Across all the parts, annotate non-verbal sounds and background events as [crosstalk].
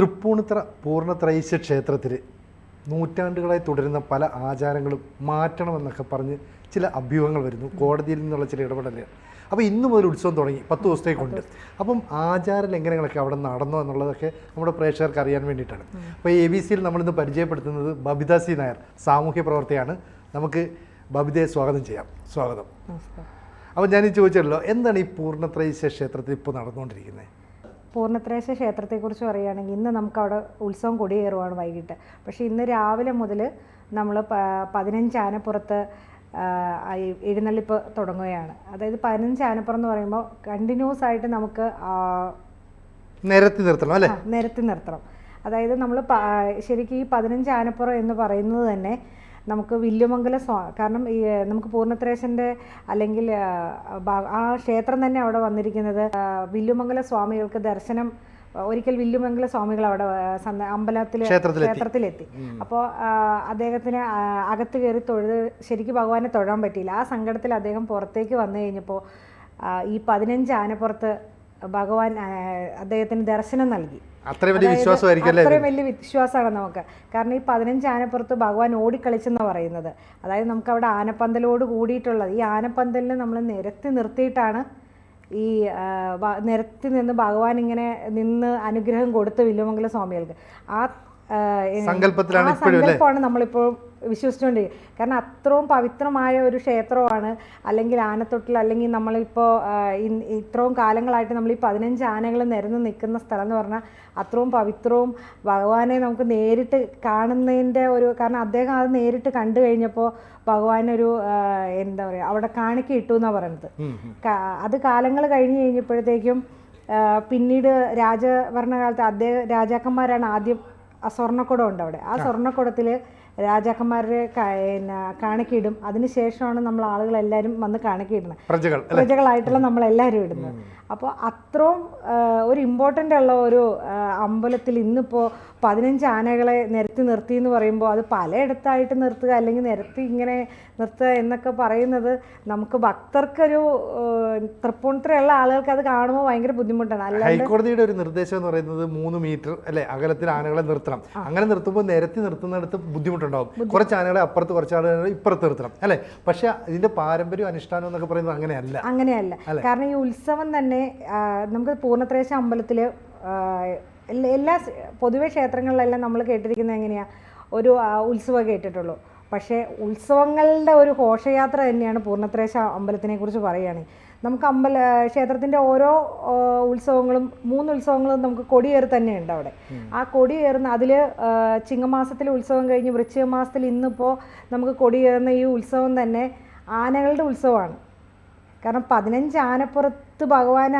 തൃപ്പൂണിത്തറ പൂർണത്രൈശ്യ ക്ഷേത്രത്തിൽ നൂറ്റാണ്ടുകളായി തുടരുന്ന പല ആചാരങ്ങളും മാറ്റണമെന്നൊക്കെ പറഞ്ഞ് ചില അഭ്യൂഹങ്ങൾ വരുന്നു. കോടതിയിൽ നിന്നുള്ള ചില ഇടപെടലുകൾ. അപ്പോൾ ഇന്ന് മുതൽ ഉത്സവം തുടങ്ങി. പത്ത് ദിവസത്തേക്കുണ്ട് അപ്പം ആചാര ലംഘനങ്ങളൊക്കെ അവിടെ നടന്നോ എന്നുള്ളതൊക്കെ നമ്മുടെ പ്രേക്ഷകർക്ക് അറിയാൻ വേണ്ടിയിട്ടാണ്. അപ്പോൾ എ ബി സിയിൽ നമ്മളിന്ന് പരിചയപ്പെടുത്തുന്നത് ബബിത സി നായർ സാമൂഹ്യ പ്രവർത്തകയാണ് നമുക്ക് ബബിതയെ സ്വാഗതം ചെയ്യാം. സ്വാഗതം. അപ്പോൾ ഞാൻ ചോദിച്ചല്ലോ എന്താണ് ഈ പൂർണത്രൈശ്യ ക്ഷേത്രത്തിൽ ഇപ്പോൾ നടന്നുകൊണ്ടിരിക്കുന്നത്? പൂർണത്രേശ ക്ഷേത്രത്തെക്കുറിച്ച് പറയുകയാണെങ്കിൽ ഇന്ന് നമുക്ക് അവിടെ ഉത്സവം കൊടിയേറുവാണ് വൈകിട്ട്. പക്ഷേ ഇന്ന് രാവിലെ മുതൽ നമ്മൾ പതിനഞ്ച് ആനപ്പുറത്ത് എഴുന്നള്ളിപ്പ് തുടങ്ങുകയാണ്. അതായത് പതിനഞ്ച് ആനപ്പുറം എന്ന് പറയുമ്പോൾ കണ്ടിന്യൂസ് ആയിട്ട് നമുക്ക് നിരത്തി നിർത്തണം അല്ലേ? നിരത്തി നിർത്തണം. അതായത് നമ്മൾ ശരിക്കും ഈ പതിനഞ്ച് ആനപ്പുറം എന്ന് പറയുന്നത് തന്നെ നമുക്ക് വില്ലുമംഗല സ്വാ കാരണം ഈ നമുക്ക് പൂർണത്രേശന്റെ അല്ലെങ്കിൽ ആ, ക്ഷേത്രം തന്നെ അവിടെ വന്നിരിക്കുന്നത് വില്ലുമംഗല സ്വാമികൾക്ക് ദർശനം ഒരിക്കൽ വില്ലുമംഗല സ്വാമികൾ അവിടെ അമ്പലത്തിൽ ക്ഷേത്രത്തിലെത്തി. അപ്പോൾ അദ്ദേഹത്തിന് അകത്ത് കയറി തൊഴുത് ശരിക്കും ഭഗവാനെ തൊഴാൻ പറ്റിയില്ല. ആ സങ്കടത്തിൽ അദ്ദേഹം പുറത്തേക്ക് വന്നു കഴിഞ്ഞപ്പോൾ ഈ പതിനഞ്ച് ആനപ്പുറത്ത് ഭഗവാൻ അദ്ദേഹത്തിന് ദർശനം നൽകി. അത്രയും വലിയ വിശ്വാസമായിരിക്കും അത്രയും വലിയ വിശ്വാസമാണ് നമുക്ക്. കാരണം ഈ പതിനഞ്ച് ആനപ്പുറത്ത് ഭഗവാൻ ഓടിക്കളിച്ചെന്ന് പറയുന്നത്. അതായത് നമുക്ക് അവിടെ ആനപ്പന്തലോട് കൂടിയിട്ടുള്ളത്. ഈ ആനപ്പന്തലിന് നമ്മൾ നിരത്തി നിർത്തിയിട്ടാണ് ഈ നിരത്തി നിന്ന് ഭഗവാൻ ഇങ്ങനെ നിന്ന് അനുഗ്രഹം കൊടുത്തു വില്ലുമംഗല സ്വാമികൾക്ക്. ആ സങ്കല്പമാണ് നമ്മളിപ്പോൾ വിശ്വസിച്ചുകൊണ്ടിരിക്കുന്നത് കാരണം അത്രയും പവിത്രമായ ഒരു ക്ഷേത്രമാണ്. അല്ലെങ്കിൽ ആനത്തൊട്ടിൽ അല്ലെങ്കിൽ നമ്മളിപ്പോൾ ഇത്രയും കാലങ്ങളായിട്ട് നമ്മൾ ഈ പതിനഞ്ച് ആനകൾ നിരന്ന് നിൽക്കുന്ന സ്ഥലം എന്ന് പറഞ്ഞാൽ അത്രയും പവിത്രവും ഭഗവാനെ നമുക്ക് നേരിട്ട് കാണുന്നതിന്റെ ഒരു കാരണം അദ്ദേഹം അത് നേരിട്ട് കണ്ടു കഴിഞ്ഞപ്പോൾ ഭഗവാനൊരു എന്താ പറയുക അവിടെ കാണിക്ക ഇട്ടു എന്നാണ് പറയുന്നത്. അത് കാലങ്ങൾ കഴിഞ്ഞ് കഴിഞ്ഞപ്പോഴത്തേക്കും പിന്നീട് രാജഭരണകാലത്ത് അദ്ദേഹം രാജാക്കന്മാരാണ് ആദ്യം ആ സ്വർണക്കുടം ഉണ്ട് അവിടെ. ആ സ്വർണക്കുടത്തിൽ രാജാക്കന്മാരുടെ ക- പിന്നെ കാണിക്കിടും അതിനുശേഷമാണ് നമ്മൾ ആളുകളെല്ലാവരും വന്ന് കാണിക്കിടുന്നത് പ്രജകൾ പ്രജകളായിട്ടുള്ള നമ്മളെല്ലാവരും ഇടുന്നത്. അപ്പോൾ അത്രയും ഒരു ഇമ്പോർട്ടന്റ് ഉള്ള ഒരു അമ്പലത്തിൽ ഇന്നിപ്പോൾ പതിനഞ്ച് ആനകളെ നിരത്തി നിർത്തി എന്ന് പറയുമ്പോൾ അത് പലയിടത്തായിട്ട് നിർത്തുക അല്ലെങ്കിൽ നിരത്തി ഇങ്ങനെ നിർത്തുക എന്നൊക്കെ പറയുന്നത് നമുക്ക് ഭക്തർക്കൊരു തൃപ്പൂണിത്തുറയുള്ള ആളുകൾക്ക് അത് കാണുമ്പോൾ ഭയങ്കര ബുദ്ധിമുട്ടാണ്. അല്ല ഹൈക്കോടതിയുടെ ഒരു നിർദ്ദേശം എന്ന് പറയുന്നത് മൂന്ന് മീറ്റർ അല്ലെ അകലത്തിൽ ആനകളെ നിർത്തണം. അങ്ങനെ നിർത്തുമ്പോൾ നിരത്തി നിർത്തുന്നിടത്ത് ബുദ്ധിമുട്ടുണ്ടാവും. കുറച്ച് ആനകളെ അപ്പുറത്ത് കുറച്ച് ആളുകൾ ഇപ്പുറത്ത് നിർത്തണം അല്ലെ? പക്ഷെ ഇതിന്റെ പാരമ്പര്യം അനുഷ്ഠാനം എന്നൊക്കെ പറയുന്നത് അങ്ങനെയല്ല. അങ്ങനെയല്ല. കാരണം ഈ ഉത്സവം തന്നെ നമുക്ക് പൂർണത്രേശ അമ്പലത്തിൽ എല്ലാ പൊതുവെ ക്ഷേത്രങ്ങളിലെല്ലാം നമ്മൾ കേട്ടിരിക്കുന്നത് എങ്ങനെയാ? ഒരു ഉത്സവം കേട്ടിട്ടുള്ളൂ. പക്ഷേ ഉത്സവങ്ങളുടെ ഒരു ഘോഷയാത്ര തന്നെയാണ് പൂർണത്രേശ അമ്പലത്തിനെ കുറിച്ച് പറയുകയാണെങ്കിൽ നമുക്ക് അമ്പല ക്ഷേത്രത്തിന്റെ ഓരോ ഉത്സവങ്ങളും മൂന്ന് ഉത്സവങ്ങളും നമുക്ക് കൊടിയേറി തന്നെയുണ്ട് അവിടെ. ആ കൊടിയേറുന്ന അതിൽ ചിങ്ങമാസത്തിൽ ഉത്സവം കഴിഞ്ഞ് വൃശ്ചിക മാസത്തിൽ ഇന്നിപ്പോൾ നമുക്ക് കൊടിയേറുന്ന ഈ ഉത്സവം തന്നെ ആനകളുടെ ഉത്സവമാണ്. കാരണം പതിനഞ്ച് ആനപ്പുറത്ത് ഭഗവാൻ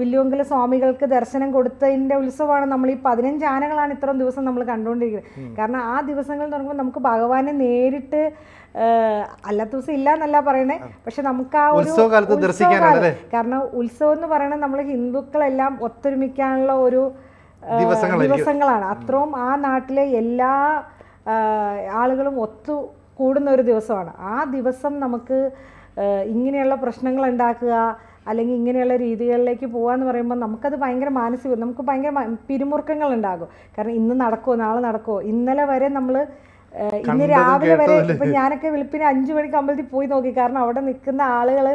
വില്ലുവങ്കല സ്വാമികൾക്ക് ദർശനം കൊടുത്തതിന്റെ ഉത്സവമാണ് നമ്മൾ ഈ പതിനഞ്ച് ആനകളാണ് ഇത്രയും ദിവസം നമ്മൾ കണ്ടുകൊണ്ടിരിക്കുന്നത്. കാരണം ആ ദിവസങ്ങൾ എന്ന് പറയുമ്പോൾ നമുക്ക് ഭഗവാനെ നേരിട്ട് അല്ലാത്ത ദിവസം ഇല്ല എന്നല്ല പറയണേ. പക്ഷെ നമുക്ക് ആ ഒരു? കാരണം ഉത്സവം എന്ന് പറയുന്നത് നമ്മൾ ഹിന്ദുക്കളെല്ലാം ഒത്തൊരുമിക്കാനുള്ള ഒരു ദിവസങ്ങളാണ്. അത്രയും ആ നാട്ടിലെ എല്ലാ ആളുകളും ഒത്തു കൂടുന്ന ഒരു ദിവസമാണ്. ആ ദിവസം നമുക്ക് ഇങ്ങനെയുള്ള പ്രശ്നങ്ങൾ ഉണ്ടാക്കുക അല്ലെങ്കിൽ ഇങ്ങനെയുള്ള രീതികളിലേക്ക് പോകാമെന്ന് പറയുമ്പോൾ നമുക്കത് ഭയങ്കര മാനസിക നമുക്ക് ഭയങ്കര പിരിമുറുക്കങ്ങൾ ഉണ്ടാകും. കാരണം ഇന്ന് നടക്കുമോ നാളെ നടക്കുമോ ഇന്നലെ വരെ നമ്മൾ ഇന്ന് രാവിലെ വരെ ഇപ്പം ഞാനൊക്കെ വെളുപ്പിന് അഞ്ചു മണിക്ക് അമ്പലത്തിൽ പോയി നോക്കി. കാരണം അവിടെ നിൽക്കുന്ന ആളുകൾ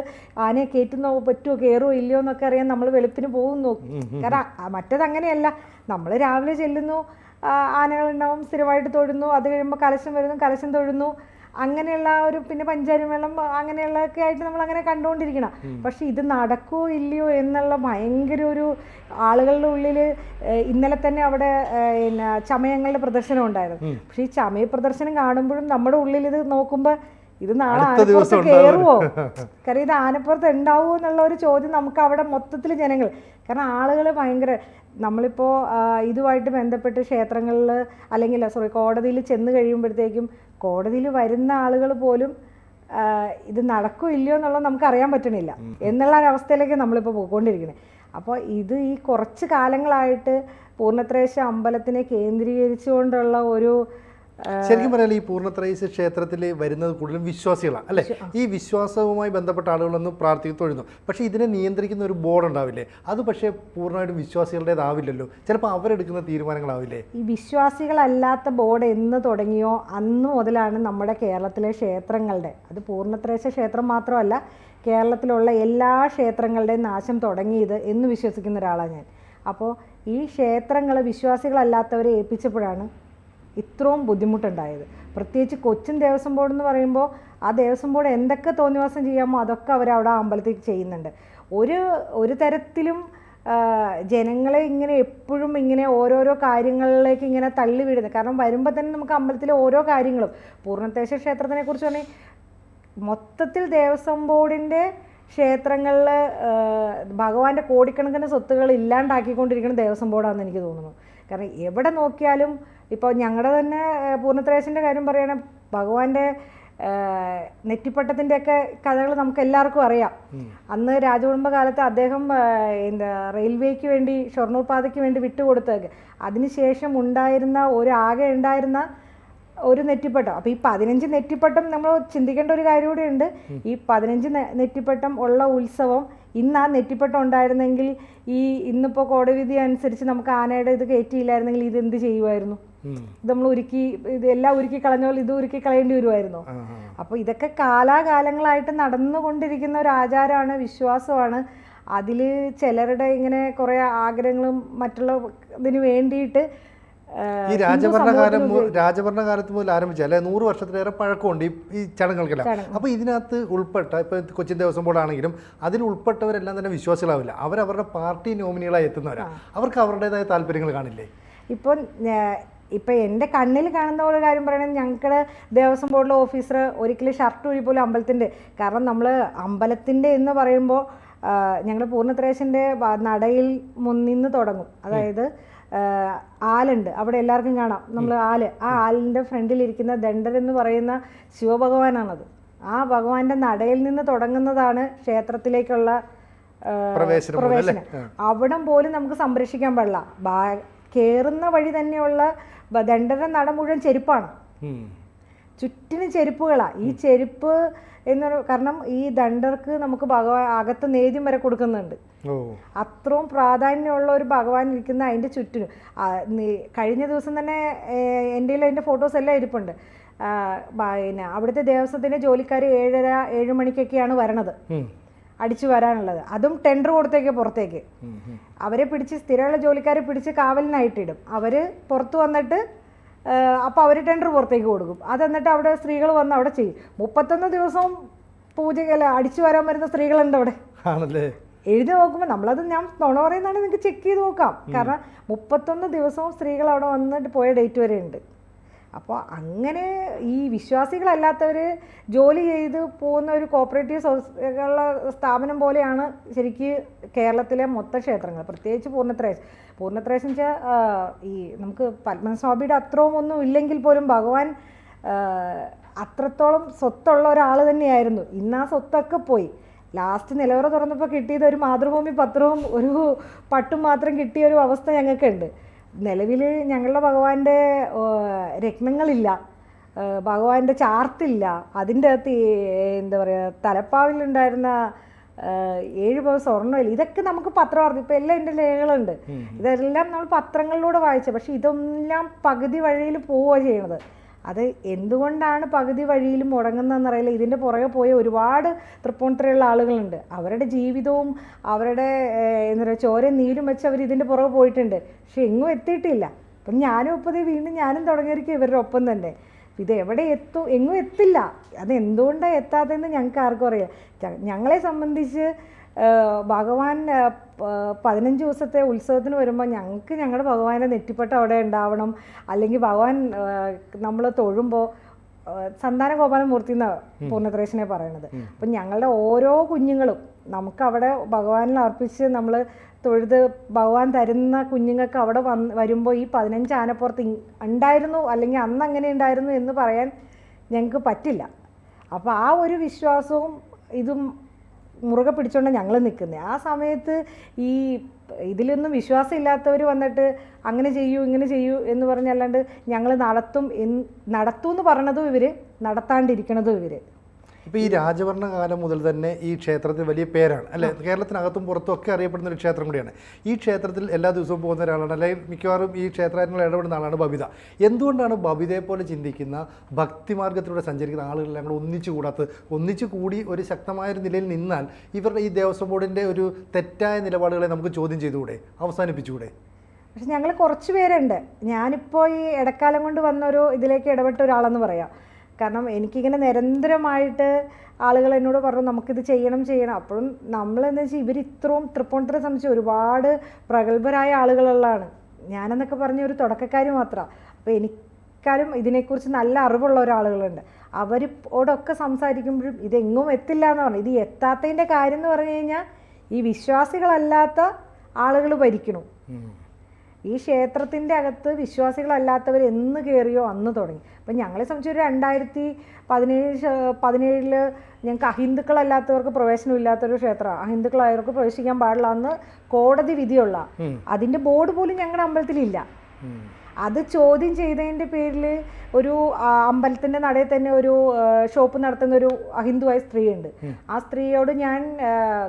ആനയെ കയറ്റുന്നോ പറ്റുമോ കയറുമോ ഇല്ലയോ എന്നൊക്കെ അറിയാൻ നമ്മൾ വെളുപ്പിന് പോകും നോക്കി. കാരണം മറ്റത് അങ്ങനെയല്ല. നമ്മൾ രാവിലെ ചെല്ലുന്നു ആനകളുണ്ടാവും സ്ഥിരമായിട്ട് തൊഴുന്നു. അത് കഴിയുമ്പോൾ കലശം വരുന്നു കലശം തൊഴുന്നു. അങ്ങനെയുള്ള ഒരു പിന്നെ പഞ്ചാരി വെള്ളം അങ്ങനെയുള്ളതൊക്കെ ആയിട്ട് നമ്മൾ അങ്ങനെ കണ്ടുകൊണ്ടിരിക്കണം പക്ഷെ ഇത് നടക്കുമോ ഇല്ലയോ എന്നുള്ള ഭയങ്കര ഒരു ആളുകളുടെ ഉള്ളിൽ ഇന്നലെ തന്നെ അവിടെ പിന്നെ ചമയങ്ങളുടെ പ്രദർശനം ഉണ്ടായിരുന്നു. പക്ഷെ ഈ ചമയ പ്രദർശനം കാണുമ്പോഴും നമ്മുടെ ഉള്ളിൽ ഇത് നോക്കുമ്പോൾ ഇത് നാളെ ആനപ്പുറത്ത് കയറുമോ [laughs] കാരണം ഇത് ആനപ്പുറത്ത് ഉണ്ടാവുമോ എന്നുള്ള ഒരു ചോദ്യം നമുക്ക് അവിടെ മൊത്തത്തിൽ ജനങ്ങൾ കാരണം ആളുകൾ ഭയങ്കര നമ്മളിപ്പോൾ ഇതുമായിട്ട് ബന്ധപ്പെട്ട് ക്ഷേത്രങ്ങളിൽ അല്ലെങ്കിൽ സോറി കോടതിയിൽ ചെന്ന് കഴിയുമ്പോഴത്തേക്കും കോടതിയിൽ വരുന്ന ആളുകൾ പോലും ഇത് നടക്കോ ഇല്ലയോ എന്നുള്ളത് നമുക്ക് അറിയാൻ പറ്റണില്ല. എന്നുള്ള ഒരവസ്ഥയിലേക്ക് നമ്മളിപ്പോൾ പോയിക്കൊണ്ടിരിക്കുന്നത് അപ്പോൾ ഇത് ഈ കുറച്ച് കാലങ്ങളായിട്ട് പൂർണത്രേശ അമ്പലത്തിനെ കേന്ദ്രീകരിച്ചുകൊണ്ടുള്ള ഒരു ശരിക്കും പറയാൻ ഈ പൂർണത്രയീശ ക്ഷേത്രത്തിൽ വരുന്നത് കൂടുതലും വിശ്വാസികളാണ് അല്ലേ? ഈ വിശ്വാസവുമായി ബന്ധപ്പെട്ട ആളുകളൊന്നും പ്രാർത്ഥിക്കും തൊഴുന്നു. പക്ഷേ ഇതിനെ നിയന്ത്രിക്കുന്ന ഒരു ബോർഡ് ഉണ്ടാവില്ലേ? അത് പക്ഷേ പൂർണമായിട്ടും വിശ്വാസികളുടേതാവില്ലല്ലോ. ചിലപ്പോൾ അവരെടുക്കുന്ന തീരുമാനങ്ങളാവില്ലേ? ഈ വിശ്വാസികളല്ലാത്ത ബോർഡ് എന്ന് തുടങ്ങിയോ അന്ന് മുതലാണ് നമ്മുടെ കേരളത്തിലെ ക്ഷേത്രങ്ങളുടെ. അത് പൂർണത്രേശ ക്ഷേത്രം മാത്രമല്ല കേരളത്തിലുള്ള എല്ലാ ക്ഷേത്രങ്ങളുടെയും നാശം തുടങ്ങിയത് എന്ന് വിശ്വസിക്കുന്ന ഒരാളാണ് ഞാൻ. അപ്പോൾ ഈ ക്ഷേത്രങ്ങൾ വിശ്വാസികളല്ലാത്തവരെ ഏൽപ്പിച്ചപ്പോഴാണ് ഇത്രയും ബുദ്ധിമുട്ടുണ്ടായത്. പ്രത്യേകിച്ച് കൊച്ചിൻ ദേവസ്വം ബോർഡ് എന്ന് പറയുമ്പോൾ ആ ദേവസ്വം ബോർഡ് എന്തൊക്കെ തോന്നിവാസം ചെയ്യാമോ അതൊക്കെ അവർ അവിടെ അമ്പലത്തിൽ ചെയ്യുന്നുണ്ട്. ഒരു ഒരു തരത്തിലും ജനങ്ങളെ ഇങ്ങനെ എപ്പോഴും ഇങ്ങനെ ഓരോരോ കാര്യങ്ങളിലേക്ക് ഇങ്ങനെ തള്ളി വിടുന്നത്. കാരണം വരുമ്പോൾ തന്നെ നമുക്ക് അമ്പലത്തിലെ ഓരോ കാര്യങ്ങളും പൂർണത്തേശ ക്ഷേത്രത്തിനെ കുറിച്ച് പറഞ്ഞാൽ മൊത്തത്തിൽ ദേവസ്വം ബോർഡിന്റെ ക്ഷേത്രങ്ങളിൽ ഭഗവാന്റെ കോടിക്കണക്കിന് സ്വത്തുകൾ ഇല്ലാണ്ടാക്കിക്കൊണ്ടിരിക്കുന്ന ദേവസ്വം ബോർഡാണെന്ന് എനിക്ക് തോന്നുന്നു. കാരണം എവിടെ നോക്കിയാലും ഇപ്പോൾ ഞങ്ങളുടെ തന്നെ പൂർണത്രേശന്റെ കാര്യം പറയുകയാണെങ്കിൽ ഭഗവാന്റെ നെറ്റിപ്പട്ടത്തിന്റെയൊക്കെ കഥകൾ നമുക്ക് എല്ലാവർക്കും അറിയാം. അന്ന് രാജകുടുംബ കാലത്ത് അദ്ദേഹം എന്താ റെയിൽവേക്ക് വേണ്ടി ഷൊർണൂർ പാതയ്ക്ക് വേണ്ടി വിട്ടുകൊടുത്തതൊക്കെ. അതിനുശേഷം ഉണ്ടായിരുന്ന ഒരു ആകെ ഉണ്ടായിരുന്ന ഒരു നെറ്റിപ്പട്ടം. അപ്പോൾ ഈ പതിനഞ്ച് നെറ്റിപ്പട്ടം നമ്മൾ ചിന്തിക്കേണ്ട ഒരു കാര്യം കൂടെ ഉണ്ട്. ഈ പതിനഞ്ച് നെറ്റിപ്പട്ടം ഉള്ള ഉത്സവം ഇന്ന് ആ നെറ്റിപ്പട്ടം ഉണ്ടായിരുന്നെങ്കിൽ ഈ ഇന്നിപ്പോൾ കോടവിധി അനുസരിച്ച് നമുക്ക് ആനയുടെ ഇത് കയറ്റിയില്ലായിരുന്നെങ്കിൽ ഇത് എന്ത് ചെയ്യുമായിരുന്നു. ഇത് നമ്മൾ ഒരുക്കി ഇതെല്ലാം ഒരുക്കി കളഞ്ഞ പോലെ ഇത് ഒരുക്കി കളയേണ്ടി വരുമായിരുന്നോ. അപ്പോൾ ഇതൊക്കെ കാലാകാലങ്ങളായിട്ട് നടന്നുകൊണ്ടിരിക്കുന്ന ഒരു ആചാരമാണ് വിശ്വാസമാണ്. അതിൽ ചിലരുടെ ഇങ്ങനെ കുറേ ആഗ്രഹങ്ങളും മറ്റുള്ള ഇതിന് വേണ്ടിയിട്ട് ഈ രാജഭരണകാലം രാജഭരണകാലത്ത് മുതൽ ആരംഭിച്ച അല്ലെ നൂറ് വർഷത്തിലേറെ പഴക്കമുണ്ട് ഈ ഈ ചടങ്ങുകൾക്കെല്ലാം. അപ്പോൾ ഇതിനകത്ത് ഉൾപ്പെട്ട ഇപ്പോൾ കൊച്ചിൻ ദേവസ്വം ബോർഡ് ആണെങ്കിലും അതിൽ ഉൾപ്പെട്ടവരെല്ലാം തന്നെ വിശ്വാസികളാവില്ല. അവരവരുടെ പാർട്ടി നോമിനികളായി എത്തുന്നവരാണ് അവർക്ക് അവരുടേതായ താല്പര്യങ്ങൾ കാണില്ലേ? ഇപ്പോൾ ഇപ്പം എന്റെ കണ്ണിൽ കാണുന്ന ഒരു കാര്യം പറയണമെങ്കിൽ ഞങ്ങളുടെ ദേവസ്വം ബോർഡിലെ ഓഫീസർ ഒരിക്കലും ഷർട്ട് ഊരി പോലും അമ്പലത്തിന്റെ കാരണം നമ്മൾ അമ്പലത്തിന്റെ എന്ന് പറയുമ്പോൾ ഞങ്ങൾ പൂർണത്രേശന്റെ നടയിൽ മുന്നിന്ന് തുടങ്ങും. അതായത് ആലുണ്ട്. അവിടെ എല്ലാവർക്കും കാണാം. നമ്മൾ ആൽ. ആ ആലിന്റെ ഫ്രണ്ടിലിരിക്കുന്ന ദണ്ഡർ എന്ന് പറയുന്ന ശിവഭഗവാനാണത്. ആ ഭഗവാന്റെ നടയിൽ നിന്ന് തുടങ്ങുന്നതാണ് ക്ഷേത്രത്തിലേക്കുള്ള? പ്രവേശനം അവിടം പോലും നമുക്ക് സംരക്ഷിക്കാൻ പാടില്ല. കേറുന്ന വഴി തന്നെയുള്ള ദണ്ഡന നട മുഴുവൻ ചെരുപ്പാണ്. ചുറ്റിന് ചെരുപ്പുകളാണ് ഈ ചെരുപ്പ് എന്ന് കാരണം ഈ ദണ്ഡർക്ക് നമുക്ക് ഭഗവാൻ അകത്ത് നേദ്യം വരെ കൊടുക്കുന്നുണ്ട്. അത്രയും പ്രാധാന്യമുള്ള ഒരു ഭഗവാൻ ഇരിക്കുന്ന അതിന്റെ ചുറ്റിനും. കഴിഞ്ഞ ദിവസം തന്നെ എന്റെ അതിന്റെ ഫോട്ടോസ് എല്ലാം ഇരിപ്പുണ്ട്. പിന്നെ അവിടുത്തെ ദേവസ്വത്തിന്റെ ജോലിക്കാർ ഏഴര ഏഴ് മണിക്കൊക്കെയാണ് വരണത്. അടിച്ചു വരാനുള്ളത്. അതും ടെൻഡർ കൊടുത്തേക്ക് പുറത്തേക്ക്. അവരെ പിടിച്ച് സ്ഥിരമുള്ള ജോലിക്കാരെ പിടിച്ച് കാവലിനായിട്ടിടും. അവർ പുറത്ത് വന്നിട്ട് അപ്പോൾ അവർ ടെൻഡർ പുറത്തേക്ക് കൊടുക്കും. അത് എന്നിട്ട് അവിടെ സ്ത്രീകൾ വന്ന് അവിടെ ചെയ്യും. മുപ്പത്തൊന്ന് ദിവസവും പൂജകല അടിച്ചു വരാൻ വരുന്ന സ്ത്രീകളുണ്ട് അവിടെ. ആണല്ലേ? എഴുതി നോക്കുമ്പോൾ നമ്മളത് ഞാൻ നുണ പറയുന്നതാണ് നിങ്ങൾക്ക് ചെക്ക് ചെയ്ത് നോക്കാം. കാരണം മുപ്പത്തൊന്ന് ദിവസവും സ്ത്രീകൾ അവിടെ വന്നിട്ട് പോയ ഡേറ്റ് വരെ ഉണ്ട്. അപ്പോൾ അങ്ങനെ ഈ വിശ്വാസികളല്ലാത്തവർ ജോലി ചെയ്ത് പോകുന്ന ഒരു കോപ്പറേറ്റീവ് സൊസൈറ്റികളുടെ സ്ഥാപനം പോലെയാണ് ശരിക്ക് കേരളത്തിലെ മൊത്ത ക്ഷേത്രങ്ങൾ. പ്രത്യേകിച്ച് പൂർണത്രേശ്. പൂർണത്രേശ് എന്ന് വെച്ചാൽ ഈ നമുക്ക് പത്മസ്വാമിയുടെ അത്രയും ഒന്നും ഇല്ലെങ്കിൽ പോലും ഭഗവാൻ അത്രത്തോളം സ്വത്തുള്ള ഒരാൾ തന്നെയായിരുന്നു. ഇന്ന് ആ സ്വത്തൊക്കെ പോയി. ലാസ്റ്റ് നിലവറ തുറന്നപ്പോൾ കിട്ടിയത് ഒരു മാതൃഭൂമി പത്രവും ഒരു പട്ടും മാത്രം കിട്ടിയ ഒരു അവസ്ഥ ഞങ്ങൾക്കുണ്ട്. നിലവിൽ ഞങ്ങളുടെ ഭഗവാന്റെ രത്നങ്ങളില്ല. ഭഗവാന്റെ ചാർത്തില്ല. അതിന്റെ അകത്ത് എന്താ പറയുക തലപ്പാവിലുണ്ടായിരുന്ന ഏഴ് പവൻ സ്വർണമില്ല. ഇതൊക്കെ നമുക്ക് പത്രം അറിഞ്ഞു ഇപ്പം എല്ലാം എന്റെ ലേഖകളുണ്ട് ഇതെല്ലാം നമ്മൾ പത്രങ്ങളിലൂടെ വായിച്ചത് പക്ഷേ ഇതെല്ലാം പകുതി വഴിയിൽ പോവുക ചെയ്യണത്. അത് എന്തുകൊണ്ടാണ് പകുതി വഴിയിൽ മുടങ്ങുന്നതെന്നറിയില്ല ഇതിന്റെ പുറകെ പോയ ഒരുപാട് തൃപ്പൂണിത്തുറയുള്ള ആളുകളുണ്ട്. അവരുടെ ജീവിതവും അവരുടെ എന്താ പറയുക ചോരയും നീരും വെച്ച് അവർ ഇതിന്റെ പുറകെ പോയിട്ടുണ്ട്. പക്ഷെ എങ്ങും എത്തിയിട്ടില്ല. അപ്പം ഞാനും ഇപ്പോൾ വീണ്ടും ഞാനും തുടങ്ങിയിരിക്കും ഇവരുടെ ഒപ്പം തന്നെ. ഇത് എവിടെ എത്തും? എങ്ങും എത്തില്ല. അത് എന്തുകൊണ്ടാണ് എത്താത്തതെന്ന് ഞങ്ങൾക്ക് ആർക്കും അറിയാം ഞങ്ങളെ സംബന്ധിച്ച് ഭഗവാൻ പതിനഞ്ച് ദിവസത്തെ ഉത്സവത്തിന് വരുമ്പോൾ ഞങ്ങൾക്ക് ഞങ്ങളുടെ ഭഗവാനെ നെറ്റിപ്പട്ടം അവിടെ ഉണ്ടാവണം അല്ലെങ്കിൽ ഭഗവാൻ നമ്മൾ തൊഴുമ്പോൾ സന്താന ഗോപാലമൂർത്തി എന്നാണ് പൂർണത്രേശനെ പറയണത്. അപ്പം ഞങ്ങളുടെ ഓരോ കുഞ്ഞുങ്ങളും നമുക്ക് അവിടെ ഭഗവാനിൽ അർപ്പിച്ച് നമ്മൾ തൊഴുത് ഭഗവാൻ തരുന്ന കുഞ്ഞുങ്ങൾക്ക് അവിടെ വന്ന് വരുമ്പോൾ ഈ പതിനഞ്ച് ആനപ്പുറത്ത് ഉണ്ടായിരുന്നു അല്ലെങ്കിൽ അന്ന് അങ്ങനെ ഉണ്ടായിരുന്നു എന്ന് പറയാൻ ഞങ്ങൾക്ക് പറ്റില്ല. അപ്പോൾ ആ ഒരു വിശ്വാസവും ഇതും മുറുകെ പിടിച്ചുകൊണ്ട് ഞങ്ങൾ നിൽക്കുന്നത് ആ സമയത്ത് ഈ ഇതിലൊന്നും വിശ്വാസം ഇല്ലാത്തവർ വന്നിട്ട് അങ്ങനെ ചെയ്യൂ ഇങ്ങനെ ചെയ്യൂ എന്ന് പറഞ്ഞല്ലാണ്ട് ഞങ്ങൾ നടത്തും നടത്തും എന്ന് പറഞ്ഞതും ഇവർ നടത്താണ്ടിരിക്കണതും ഇവർ ഇപ്പോൾ ഈ രാജഭരണ കാലം മുതൽ തന്നെ ഈ ക്ഷേത്രത്തിൽ വലിയ പേരാണ്. അല്ലേ? കേരളത്തിനകത്തും പുറത്തും ഒക്കെ അറിയപ്പെടുന്ന ഒരു ക്ഷേത്രം കൂടിയാണ്. ഈ ക്ഷേത്രത്തിൽ എല്ലാ ദിവസവും പോകുന്ന ഒരാളാണ്. അല്ലെങ്കിൽ മിക്കവാറും ഈ ക്ഷേത്രങ്ങൾ ഇടപെടുന്ന ആളാണ് ബബിത. എന്തുകൊണ്ടാണ് ബബിതയെ പോലെ ചിന്തിക്കുന്ന ഭക്തിമാർഗത്തിലൂടെ സഞ്ചരിക്കുന്ന ആളുകളെ കൂടെ ഒന്നിച്ചു കൂടാത്തത്? ഒന്നിച്ചു കൂടി ഒരു ശക്തമായ ഒരു നിലയിൽ നിന്നാൽ ഇവരുടെ ഈ ദേവസ്വം ബോർഡിന്റെ ഒരു തെറ്റായ നിലപാടുകളെ നമുക്ക് ചോദ്യം ചെയ്തുകൂടെ? അവസാനിപ്പിച്ചുകൂടെ? പക്ഷെ ഞങ്ങൾ കുറച്ച് പേരുണ്ട്. ഞാനിപ്പോൾ ഈ ഇടക്കാലം കൊണ്ട് വന്നൊരു ഇതിലേക്ക് ഇടപെട്ട ഒരാളെന്ന് പറയാം. കാരണം എനിക്കിങ്ങനെ നിരന്തരമായിട്ട് ആളുകൾ എന്നോട് പറഞ്ഞു നമുക്കിത് ചെയ്യണം ചെയ്യണം. അപ്പോഴും നമ്മളെന്ന് വെച്ചാൽ ഇവർ ഇത്രയും തൃപ്പൂണിത്തരെ സംബന്ധിച്ച് ഒരുപാട് പ്രഗത്ഭരായ ആളുകളുള്ളതാണ്. ഞാനെന്നൊക്കെ പറഞ്ഞ ഒരു തുടക്കക്കാരി മാത്രമാണ് അപ്പോൾ എനിക്കാരും ഇതിനെക്കുറിച്ച് നല്ല അറിവുള്ള ഒരാളുകളുണ്ട്. അവരോടൊക്കെ സംസാരിക്കുമ്പോഴും ഇതെങ്ങും എത്തില്ല എന്ന് പറഞ്ഞു. ഇത് എത്താത്തതിന്റെ കാര്യം എന്ന് പറഞ്ഞു കഴിഞ്ഞാൽ ഈ വിശ്വാസികളല്ലാത്ത ആളുകൾ ഭരിക്കണു. ഈ ക്ഷേത്രത്തിന്റെ അകത്ത് വിശ്വാസികളല്ലാത്തവർ എന്ന് കയറിയോ അന്ന് തുടങ്ങി. അപ്പം ഞങ്ങളെ സംബന്ധിച്ച് ഒരു രണ്ടായിരത്തി പതിനേഴ് പതിനേഴിൽ പതിനേഴിൽ ഞങ്ങൾക്ക് അഹിന്ദുക്കളല്ലാത്തവർക്ക് പ്രവേശനം ഇല്ലാത്തൊരു ക്ഷേത്രമാണ് അഹിന്ദുക്കളായവർക്ക് പ്രവേശിക്കാൻ പാടില്ല എന്ന് കോടതി വിധിയുള്ള. അതിന്റെ ബോർഡ് പോലും ഞങ്ങളുടെ അമ്പലത്തിലില്ല. അത് ചോദ്യം ചെയ്തതിന്റെ പേരിൽ ഒരു അമ്പലത്തിന്റെ നടയിൽ തന്നെ ഒരു ഷോപ്പ് നടത്തുന്ന ഒരു അഹിന്ദുവായ സ്ത്രീയുണ്ട്. ആ സ്ത്രീയോട് ഞാൻ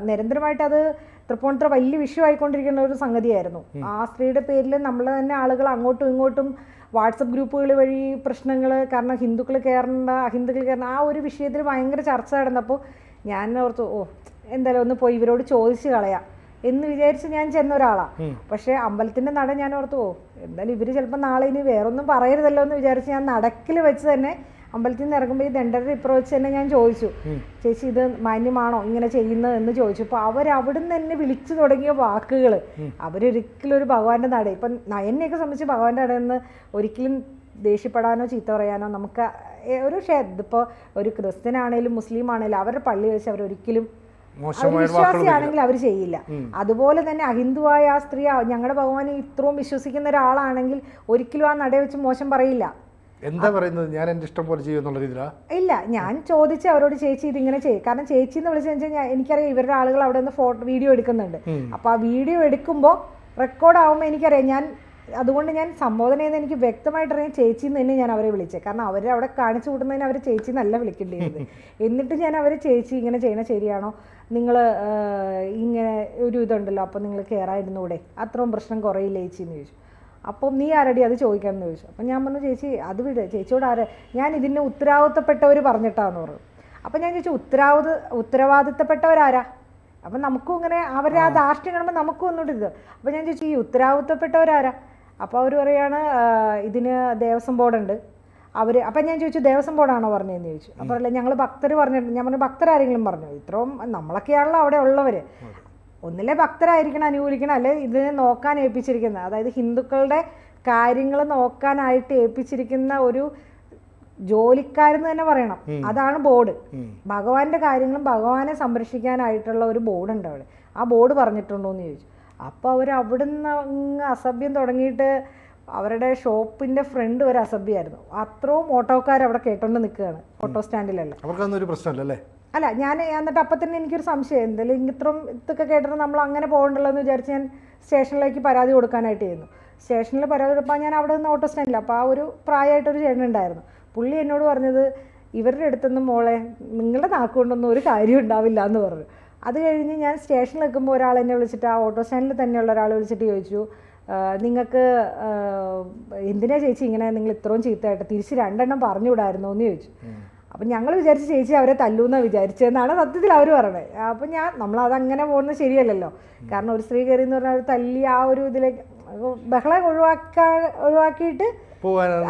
നിരന്തരമായിട്ട് അത് തൃപ്പൂണിത്തുറ വലിയ വിഷയം ആയിക്കൊണ്ടിരിക്കുന്ന ഒരു സംഗതിയായിരുന്നു. ആ സ്ത്രീയുടെ പേരിൽ നമ്മൾ തന്നെ ആളുകൾ അങ്ങോട്ടും ഇങ്ങോട്ടും വാട്സപ്പ് ഗ്രൂപ്പുകൾ വഴി പ്രശ്നങ്ങൾ കാരണം ഹിന്ദുക്കൾ കയറേണ്ട അഹിന്ദുക്കൾ കയറേണ്ട ആ ഒരു വിഷയത്തിൽ ഭയങ്കര ചർച്ച നടന്നപ്പോൾ ഞാൻ ഓർത്തു ഓ എന്തായാലും ഒന്ന് പോയി ഇവരോട് ചോദിച്ച് കളയാം എന്ന് വിചാരിച്ച് ഞാൻ ചെന്ന ഒരാളാണ് പക്ഷേ അമ്പലത്തിന്റെ നട ഞാൻ ഓർത്തു ഓ എന്തായാലും ഇവർ ചിലപ്പോൾ നാളെ ഇനി വേറൊന്നും പറയരുതല്ലോ എന്ന് വിചാരിച്ച് ഞാൻ നടക്കിൽ വെച്ച് തന്നെ അമ്പലത്തിൽ നിന്ന് ഇറങ്ങുമ്പോൾ ഈ ദണ്ഡരുടെ ഇപ്പുറം വെച്ച് തന്നെ ഞാൻ ചോദിച്ചു ചേച്ചി ഇത് മാന്യമാണോ ഇങ്ങനെ ചെയ്യുന്നത്? എന്ന് ചോദിച്ചപ്പോൾ അവർ അവരവിടുന്ന് തന്നെ വിളിച്ചു തുടങ്ങിയ വാക്കുകൾ അവരൊരിക്കലും ഒരു ഭഗവാന്റെ നട. ഇപ്പം നയനെയൊക്കെ സംബന്ധിച്ച് ഭഗവാന്റെ നടയെന്ന് ഒരിക്കലും ദേഷ്യപ്പെടാനോ ചീത്ത പറയാനോ നമുക്ക് ഒരു ഇതിപ്പോ ഒരു ക്രിസ്ത്യൻ ആണെങ്കിലും മുസ്ലിം ആണെങ്കിലും അവരുടെ പള്ളി വെച്ച് അവരൊരിക്കലും വിശ്വാസിയാണെങ്കിൽ അവർ ചെയ്യില്ല. അതുപോലെ തന്നെ അഹിന്ദുവായ ആ സ്ത്രീ ഞങ്ങളുടെ ഭഗവാനെ ഇത്രയും വിശ്വസിക്കുന്ന ഒരാളാണെങ്കിൽ ഒരിക്കലും ആ നട വെച്ച് മോശം പറയില്ല. എന്താ പറയുന്നത്? ഞാൻ എന്റെ ഇഷ്ടം പോലെ ചെയ്യുന്നുള്ള രീതിയിലാണ് ഇല്ല ഞാൻ ചോദിച്ച അവരോട് ചേച്ചി ഇതിങ്ങനെ ചെയ്യും കാരണം ചേച്ചി എന്ന് വിളിച്ചു കഴിഞ്ഞാൽ എനിക്കറിയാം ഇവരുടെ ആളുകൾ അവിടെ നിന്ന് ഫോട്ടോ വീഡിയോ എടുക്കുന്നുണ്ട്. അപ്പോൾ ആ വീഡിയോ എടുക്കുമ്പോൾ റെക്കോർഡ് ആകുമ്പോൾ എനിക്കറിയാം ഞാൻ അതുകൊണ്ട് ഞാൻ സംബോധന ചെയ്യുന്നത് എനിക്ക് വ്യക്തമായിട്ട് അറിയാം ചേച്ചി എന്ന് തന്നെ ഞാൻ അവരെ വിളിച്ചത് കാരണം അവർ അവിടെ കാണിച്ചു കൂട്ടുന്നതിന് അവർ ചേച്ചി നല്ല വിളിക്കേണ്ടിയിരുന്നത്. [laughs] എന്നിട്ട് ഞാൻ അവരെ ചേച്ചി ഇങ്ങനെ ചെയ്യണ ശരിയാണോ? നിങ്ങൾ ഇങ്ങനെ ഒരു ഇതുണ്ടല്ലോ അപ്പോൾ നിങ്ങൾ കയറായിരുന്നൂടെ അത്രയും പ്രശ്നം കുറയില്ല ചേച്ചി എന്ന് ചോദിച്ചു. അപ്പം നീ ആരടി അത് ചോദിക്കാമെന്ന് ചോദിച്ചു. അപ്പം ഞാൻ പറഞ്ഞു ചേച്ചി അത് വിട്. ചേച്ചിയോട് ആരെ? ഞാൻ ഇതിന് ഉത്തരവാദിത്തപ്പെട്ടവർ പറഞ്ഞിട്ടാന്ന് പറഞ്ഞു. അപ്പം ഞാൻ ചോദിച്ചു ഉത്തരവാദ ഉത്തരവാദിത്തപ്പെട്ടവരാരാ? അപ്പം നമുക്കും ഇങ്ങനെ അവരുടെ ആ ധാർഷ്ട്യം കാണുമ്പോൾ നമുക്കും ഒന്നുകൂടി ഇത്. അപ്പം ഞാൻ ചോദിച്ചു ഈ ഉത്തരവാദിത്തപ്പെട്ടവരാരാ? അപ്പോൾ അവർ പറയാണ് "ആ, ഇതിന് ദേവസ്വം ബോർഡുണ്ട്. അവർ അപ്പം ഞാൻ ചോദിച്ചു ദേവസ്വം ബോർഡാണോ പറഞ്ഞതെന്ന് ചോദിച്ചു. അപ്പോൾ അല്ല ഞങ്ങൾ ഭക്തർ പറഞ്ഞിട്ടുണ്ട്. ഞാൻ പറഞ്ഞു ഭക്തരാരെങ്കിലും പറഞ്ഞു? ഇത്രയും നമ്മളൊക്കെയാണല്ലോ അവിടെ ഉള്ളവർ ഒന്നിലെ ഭക്തരായിരിക്കണം അനുകൂലിക്കണം അല്ലെ ഇതിനെ നോക്കാൻ ഏൽപ്പിച്ചിരിക്കുന്നത്. അതായത് ഹിന്ദുക്കളുടെ കാര്യങ്ങൾ നോക്കാനായിട്ട് ഏൽപ്പിച്ചിരിക്കുന്ന ഒരു ജോലിക്കാരെന്ന് തന്നെ പറയണം. അതാണ് ബോർഡ്. ഭഗവാന്റെ കാര്യങ്ങളും ഭഗവാനെ സംരക്ഷിക്കാനായിട്ടുള്ള ഒരു ബോർഡ് ഉണ്ട് അവിടെ. ആ ബോർഡ് പറഞ്ഞിട്ടുണ്ടോ എന്ന് ചോദിച്ചു. അപ്പോൾ അവർ അവിടുന്ന് അങ്ങ് അസഭ്യം തുടങ്ങിയിട്ട് അവരുടെ ഷോപ്പിന്റെ ഫ്രണ്ട് ഒരു അസഭ്യമായിരുന്നു അത്രയും ഓട്ടോക്കാർ അവിടെ കേട്ടോണ്ട് നിൽക്കുകയാണ്. ഓട്ടോ സ്റ്റാൻഡിലല്ല. അവർക്കൊന്നും ഒരു പ്രശ്നമല്ല അല്ലേ ഞാൻ എന്നിട്ട് അപ്പം തന്നെ എനിക്കൊരു സംശയം. എന്തെങ്കിലും ഇത്രയും ഇതൊക്കെ കേട്ടിട്ട് നമ്മൾ അങ്ങനെ പോകണ്ടല്ലോ എന്ന് വിചാരിച്ച് ഞാൻ സ്റ്റേഷനിലേക്ക് പരാതി കൊടുക്കാനായിട്ട് ചെയ്യുന്നു സ്റ്റേഷനിൽ പരാതി കൊടുക്കാൻ ഞാൻ അവിടെ നിന്ന് ഓട്ടോ സ്റ്റാൻഡിൽ അപ്പോൾ ആ ഒരു പ്രായമായിട്ടൊരു ചേട്ടൻ ഉണ്ടായിരുന്നു. പുള്ളി എന്നോട് പറഞ്ഞത് ഇവരുടെ അടുത്തൊന്നും മോളെ നിങ്ങളുടെ നാക്കുകൊണ്ടൊന്നും ഒരു കാര്യം ഉണ്ടാവില്ല എന്ന് പറഞ്ഞു. അത് കഴിഞ്ഞ് ഞാൻ സ്റ്റേഷനിൽ നിൽക്കുമ്പോൾ ഒരാൾ എന്നെ വിളിച്ചിട്ട് ആ ഓട്ടോ സ്റ്റാൻഡിൽ തന്നെയുള്ള ഒരാൾ വിളിച്ചിട്ട് ചോദിച്ചു നിങ്ങൾക്ക് എന്തിനാ ചേച്ചി ഇങ്ങനെ നിങ്ങൾ ഇത്രയും ചീത്തയായിട്ട് തിരിച്ച് രണ്ടെണ്ണം പറഞ്ഞുവിടായിരുന്നോ എന്ന് ചോദിച്ചു. അപ്പം ഞങ്ങൾ വിചാരിച്ച് ചേച്ചി അവരെ തല്ലൂന്നാണ് വിചാരിച്ചതെന്നാണ് സത്യത്തിൽ അവർ പറഞ്ഞത്. അപ്പം ഞാൻ നമ്മളതങ്ങനെ പോകുന്നത് ശരിയല്ലല്ലോ. കാരണം ഒരു സ്ത്രീ കയറി എന്ന് പറഞ്ഞാൽ അവർ തല്ലി ആ ഒരു ഇതിലേക്ക് ബഹളം ഒഴിവാക്കാ ഒഴിവാക്കിയിട്ട്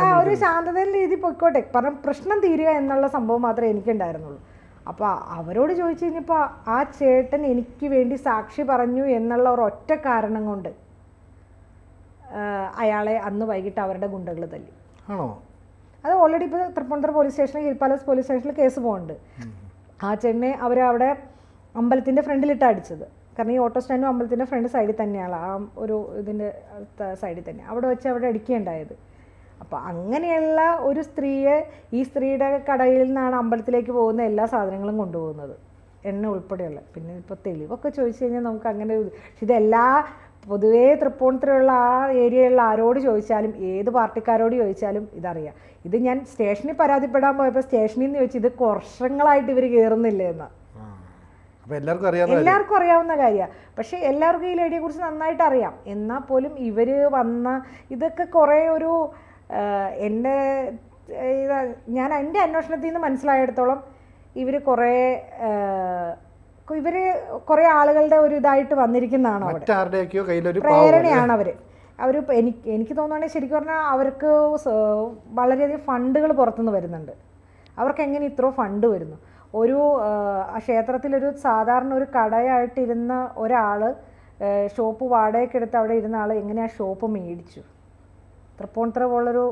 ആ ഒരു ശാന്തതയിൽ രീതി പൊയ്ക്കോട്ടെ. കാരണം പ്രശ്നം തീരുക എന്നുള്ള സംഭവം മാത്രമേ എനിക്കുണ്ടായിരുന്നുള്ളൂ. അപ്പോൾ അവരോട് ചോദിച്ചു കഴിഞ്ഞപ്പോൾ ആ ചേട്ടൻ എനിക്ക് വേണ്ടി സാക്ഷി പറഞ്ഞു എന്നുള്ള ഒരൊറ്റ കാരണം കൊണ്ട് അയാളെ അന്ന് വൈകിട്ട് അവരുടെ ഗുണ്ടകൾ തല്ലി. ആണോ? അത് ഓൾറെഡി ഇപ്പോൾ തൃപ്പൂണിത്തുറ പോലീസ് സ്റ്റേഷനിൽ ഹിൽ പാലസ് പോലീസ് സ്റ്റേഷനിൽ കേസ് പോകുന്നുണ്ട് ആ ചെണ്ണെ അവരവിടെ അമ്പലത്തിന്റെ ഫ്രണ്ടിലിട്ട് അടിച്ചത്. കാരണം ഈ ഓട്ടോ സ്റ്റാൻഡും അമ്പലത്തിന്റെ ഫ്രണ്ട് സൈഡിൽ തന്നെയാണ്. ആ ഒരു ഇതിന്റെ സൈഡിൽ തന്നെ. അവിടെ വെച്ച് അവിടെ അടിക്കുകയുണ്ടായത്. അപ്പോൾ അങ്ങനെയുള്ള ഒരു സ്ത്രീയെ ഈ സ്ത്രീയുടെ കടയിൽ നിന്നാണ് അമ്പലത്തിലേക്ക് പോകുന്ന എല്ലാ സാധനങ്ങളും കൊണ്ടുപോകുന്നത്. എണ്ണ ഉൾപ്പെടെയുള്ള. പിന്നെ ഇപ്പോൾ തെളിവൊക്കെ ചോദിച്ചു കഴിഞ്ഞാൽ നമുക്ക് അങ്ങനെ ഇതെല്ലാ പൊതുവേ തൃപ്പൂണിത്തുറയുള്ള ആ ഏരിയയിലുള്ള ആരോട് ചോദിച്ചാലും ഏത് പാർട്ടിക്കാരോട് ചോദിച്ചാലും ഇതറിയാം. ഇത് ഞാൻ സ്റ്റേഷനിൽ പരാതിപ്പെടാൻ പോയപ്പോൾ സ്റ്റേഷനിൽ നിന്ന് ചോദിച്ചു ഇത് വർഷങ്ങളായിട്ട് ഇവർ കയറുന്നില്ല എന്ന്. എല്ലാവർക്കും അറിയാവുന്ന കാര്യമാണ് പക്ഷേ എല്ലാവർക്കും ഈ ലേഡിയെ കുറിച്ച് നന്നായിട്ട് അറിയാം. എന്നാൽ പോലും ഇവർ വന്ന ഇതൊക്കെ കുറേ ഒരു എന്റെ ഞാൻ എന്റെ അന്വേഷണത്തിൽ നിന്ന് മനസ്സിലായിടത്തോളം ഇവർ കുറേ ഇവർ കുറേ ആളുകളുടെ ഒരു ഇതായിട്ട് വന്നിരിക്കുന്നതാണ് പ്രേരണയാണ് അവർ അവർ എനിക്ക് എനിക്ക് തോന്നുകയാണെങ്കിൽ ശരിക്കും പറഞ്ഞാൽ അവർക്ക് വളരെയധികം ഫണ്ടുകൾ പുറത്തുനിന്ന് വരുന്നുണ്ട്. അവർക്ക് എങ്ങനെ ഇത്ര ഫണ്ട് വരുന്നു? ഒരു ക്ഷേത്രത്തിലൊരു സാധാരണ ഒരു കടയായിട്ടിരുന്ന ഒരാൾ ഷോപ്പ് വാടകയ്ക്ക് എടുത്ത് അവിടെ ഇരുന്ന ആൾ എങ്ങനെ ആ ഷോപ്പ് മേടിച്ചു? തൃപ്പൂണിത്തുറ പോലൊരു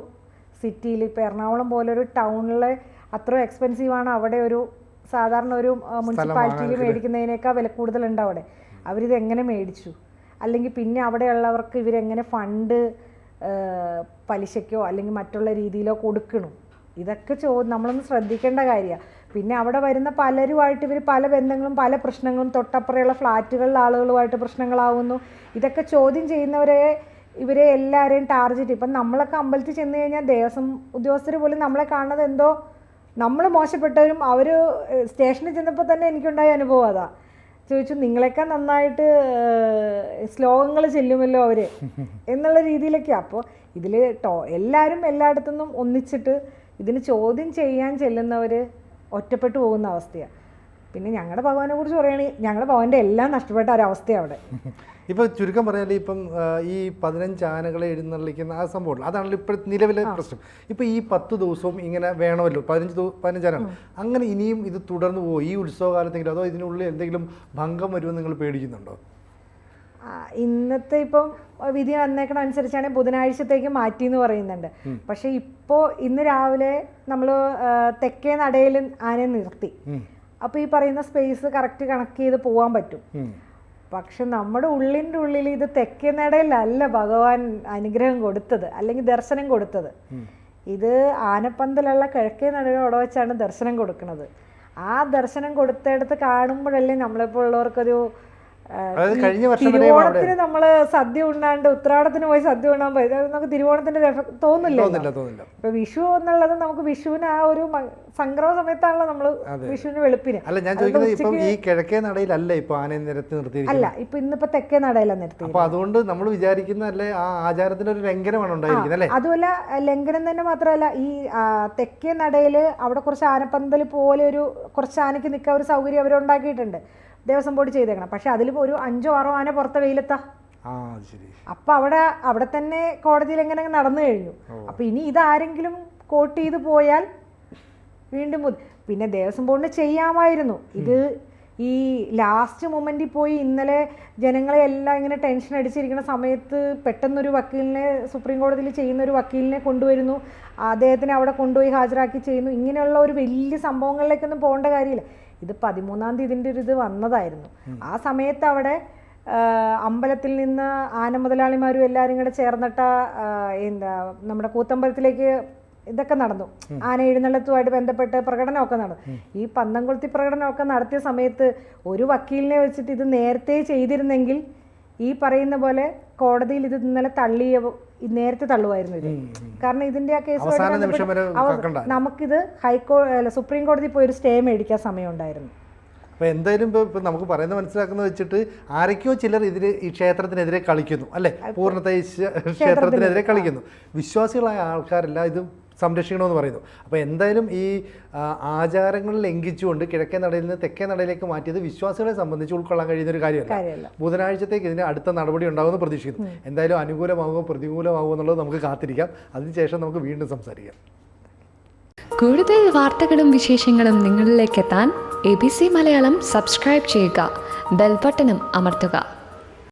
സിറ്റിയിൽ ഇപ്പോൾ എറണാകുളം പോലൊരു ടൗണിലെ അത്ര എക്സ്പെൻസീവാണ് അവിടെ ഒരു സാധാരണ ഒരു മുനിസിപ്പാലിറ്റിയിൽ മേടിക്കുന്നതിനേക്കാൾ വില കൂടുതലുണ്ട് അവിടെ. അവരിത് എങ്ങനെ മേടിച്ചു? അല്ലെങ്കിൽ പിന്നെ അവിടെയുള്ളവർക്ക് ഇവരെങ്ങനെ ഫണ്ട് പലിശയ്ക്കോ അല്ലെങ്കിൽ മറ്റുള്ള രീതിയിലോ കൊടുക്കണം? ഇതൊക്കെ ചോ നമ്മളൊന്ന് ശ്രദ്ധിക്കേണ്ട കാര്യമാണ് പിന്നെ അവിടെ വരുന്ന പലരുമായിട്ട് ഇവർ പല ബന്ധങ്ങളും പല പ്രശ്നങ്ങളും തൊട്ടപ്പുറയുള്ള ഫ്ലാറ്റുകളിലെ ആളുകളുമായിട്ട് പ്രശ്നങ്ങളാവുന്നു. ഇതൊക്കെ ചോദ്യം ചെയ്യുന്നവരെ ഇവരെ എല്ലാവരെയും ടാർഗറ്റ് ഇപ്പം നമ്മളൊക്കെ അമ്പലത്തിൽ ചെന്ന് കഴിഞ്ഞാൽ ദേവസ്വം ഉദ്യോഗസ്ഥർ പോലും നമ്മളെ കാണുന്നത് എന്തോ നമ്മൾ മോശപ്പെട്ടവരും അവർ സ്റ്റേഷനിൽ ചെന്നപ്പോൾ തന്നെ എനിക്കുണ്ടായ അനുഭവം അതാ. ചോദിച്ചു നിങ്ങളെക്കാൾ നന്നായിട്ട് ശ്ലോകങ്ങൾ ചെല്ലുമല്ലോ അവർ [laughs] എന്നുള്ള രീതിയിലൊക്കെ. അപ്പോൾ ഇതിൽ ടോ എല്ലാവരും എല്ലായിടത്തുനിന്നും ഒന്നിച്ചിട്ട് ഇതിന് ചോദ്യം ചെയ്യാൻ ചെല്ലുന്നവർ ഒറ്റപ്പെട്ടു പോകുന്ന അവസ്ഥയാണ് പിന്നെ ഞങ്ങളുടെ ഭഗവാനെ കുറിച്ച് പറയുകയാണെങ്കിൽ ഞങ്ങളുടെ ഭഗവാന്റെ എല്ലാം നഷ്ടപ്പെട്ട ഒരവസ്ഥയാണ് അവിടെ. [laughs] ഇപ്പൊ ചുരുക്കം പറഞ്ഞാൽ ഇപ്പം ഈ പതിനഞ്ച് ആനകളെ എഴുന്നള്ളിക്കുന്ന ആ സംഭവം അതാണല്ലോ ഇപ്പോൾ നിലവിലെ പ്രശ്നം. ഇപ്പൊ ഈ പത്ത് ദിവസവും ഇങ്ങനെ വേണമല്ലോ പതിനഞ്ച് പതിനഞ്ച് ആനകൾ അങ്ങനെ ഇനിയും ഇത് തുടർന്നു പോകുമോ ഈ ഉത്സവകാലത്തെങ്കിലും അതോ ഇതിനുള്ളിൽ എന്തെങ്കിലും ഭംഗം വരുമെന്ന് നിങ്ങൾ പേടിക്കുന്നുണ്ടോ? ഇന്നത്തെ ഇപ്പം വിധി വന്നേക്കണ അനുസരിച്ചാണ് ബുധനാഴ്ചത്തേക്ക് മാറ്റി എന്ന് പറയുന്നുണ്ട് പക്ഷെ ഇപ്പോ ഇന്ന് രാവിലെ നമ്മൾ തെക്കേ നടയിൽ ആനയെ നിർത്തി. അപ്പോൾ ഈ പറയുന്ന സ്പേസ് കറക്റ്റ് കണക്ട് ചെയ്ത് പോകാൻ പറ്റും. പക്ഷെ നമ്മുടെ ഉള്ളിന്റെ ഉള്ളിൽ ഇത് തെക്കേ നടയിലല്ല ഭഗവാൻ അനുഗ്രഹം കൊടുത്തത് അല്ലെങ്കിൽ ദർശനം കൊടുത്തത്. ഇത് ആനപ്പന്തലുള്ള കിഴക്കേ അവിടെ വെച്ചാണ് ദർശനം കൊടുക്കുന്നത്. ആ ദർശനം കൊടുത്തെടുത്ത് കാണുമ്പോഴല്ലേ നമ്മളിപ്പോഴുള്ളവർക്കൊരു ആ, തിരുവോണത്തിന് നമ്മൾ സദ്യ ഉണ്ണാണ്ട് ഉത്രാടത്തിന് പോയി സദ്യ ഉണ്ണാൻ പോയി. നമുക്ക് തിരുവോണത്തിന്റെ തോന്നില്ല ഇപ്പൊ വിഷു എന്നുള്ളത് നമുക്ക് വിഷുവിന് ആ ഒരു സംക്രമ സമയത്താണല്ലോ നമ്മൾ വിഷുവിന് വെളുപ്പിന്. അല്ല ഞാൻ ചോദിക്കുന്നത് ഇപ്പം ഈ കിഴക്കേ നടയിലല്ല ഇപ്പൊ ആനയെ നിരത്തി നിർത്തി അല്ല ഇപ്പൊ ഇന്നിപ്പോ തെക്കേ നടയിലാണ് നിർത്തി അപ്പോൾ അതുകൊണ്ട് നമ്മൾ വിചാരിക്കുന്ന അല്ലേ ആ ആചാരത്തിന് ഒരു ലംഘനമാണ് ഉണ്ടായിരിക്കുന്നത് അല്ലേ? അതുമല്ല ലംഘനം തന്നെ മാത്രമല്ല ഈ തെക്കേ നടയിൽ അവിടെ കുറച്ച് ആനപ്പന്തൽ പോലെ ഒരു കുറച്ച് ആനയ്ക്ക് നിൽക്കാൻ ഒരു സൗകര്യം അവർ ഉണ്ടാക്കിയിട്ടുണ്ട്. ദേവസ്വം ബോർഡ് ചെയ്തേക്കണം. പക്ഷെ അതിൽ ഒരു അഞ്ചോ ആറോ ആന പുറത്തെ വെയിലെത്താ. അപ്പൊ അവിടെ അവിടെ തന്നെ കോടതിയിൽ എങ്ങനെ നടന്നു കഴിഞ്ഞു. അപ്പൊ ഇനി ഇതാരെങ്കിലും കോട്ട് ചെയ്ത് പോയാൽ വീണ്ടും പിന്നെ ദേവസ്വം ബോർഡിന് ചെയ്യാമായിരുന്നു. ഇത് ഈ ലാസ്റ്റ് മൊമെന്റിൽ പോയി ഇന്നലെ ജനങ്ങളെ എല്ലാം ഇങ്ങനെ ടെൻഷൻ അടിച്ചിരിക്കുന്ന സമയത്ത് പെട്ടെന്നൊരു വക്കീലിനെ സുപ്രീം കോടതിയിൽ ചെയ്യുന്ന ഒരു വക്കീലിനെ കൊണ്ടുവരുന്നു. അദ്ദേഹത്തിനെ അവിടെ കൊണ്ടുപോയി ഹാജരാക്കി ചെയ്യുന്നു. ഇങ്ങനെയുള്ള ഒരു വലിയ സംഭവങ്ങളിലേക്കൊന്നും പോകേണ്ട കാര്യമില്ല. ഇത് പതിമൂന്നാം തീയതി ഇതിന്റെ ഒരു ഇത് വന്നതായിരുന്നു. ആ സമയത്ത് അവിടെ അമ്പലത്തിൽ നിന്ന് ആന മുതലാളിമാരും എല്ലാവരും കൂടെ ചേർന്നിട്ട എന്താ നമ്മുടെ കൂത്തമ്പലത്തിലേക്ക് ഇതൊക്കെ നടന്നു. ആന എഴുന്നള്ളത്തുമായിട്ട് ബന്ധപ്പെട്ട് പ്രകടനമൊക്കെ നടന്നു. ഈ പന്തംകൊളുത്തി പ്രകടനമൊക്കെ നടത്തിയ സമയത്ത് ഒരു വക്കീലിനെ വെച്ചിട്ട് ഇത് നേരത്തെ ചെയ്തിരുന്നെങ്കിൽ ഈ പറയുന്ന പോലെ കോടതിയിൽ ഇത് ഇന്നലെ തള്ളിയ നേരത്തെ തള്ളുമായിരുന്നു ഇത്. കാരണം ഇതിന്റെ ആ കേസ്. നമുക്കിത് ഹൈക്കോ അല്ല സുപ്രീം കോടതി പോയി ഒരു സ്റ്റേ മേടിക്കാൻ സമയമുണ്ടായിരുന്നു. അപ്പോൾ എന്തായാലും ഇപ്പോൾ ഇപ്പോൾ നമുക്ക് പറയുന്നത് മനസ്സിലാക്കുന്ന വെച്ചിട്ട് ആരൊക്കെയോ ചിലർ ഇതിന് ഈ ക്ഷേത്രത്തിനെതിരെ കളിക്കുന്നു അല്ലേ? പൂർണത ക്ഷേത്രത്തിനെതിരെ കളിക്കുന്നു. വിശ്വാസികളായ ആൾക്കാരെല്ലാം ഇത് സംരക്ഷിക്കണമെന്ന് പറയുന്നു. അപ്പോൾ എന്തായാലും ഈ ആചാരങ്ങൾ ലംഘിച്ചുകൊണ്ട് കിഴക്കേ നടയിൽ നിന്ന് തെക്കേ നടയിലേക്ക് മാറ്റിയത് വിശ്വാസികളെ സംബന്ധിച്ച് ഉൾക്കൊള്ളാൻ കഴിയുന്ന ഒരു കാര്യമല്ല. കാര്യമല്ല. ബുധനാഴ്ചത്തേക്ക് ഇതിന് അടുത്ത നടപടി ഉണ്ടാകുമെന്ന് പ്രതീക്ഷിക്കുന്നു. എന്തായാലും അനുകൂലമാകുമോ പ്രതികൂലമാകുമോ എന്നുള്ളത് നമുക്ക് കാത്തിരിക്കാം. അതിനുശേഷം നമുക്ക് വീണ്ടും സംസാരിക്കാം. കൂടുതൽ വാർത്തകളും വിശേഷങ്ങളും നിങ്ങളിലേക്ക് എത്താൻ A B C Malayalam subscribe ചെയ്യുക. ബെൽബട്ടനും അമർത്തുക.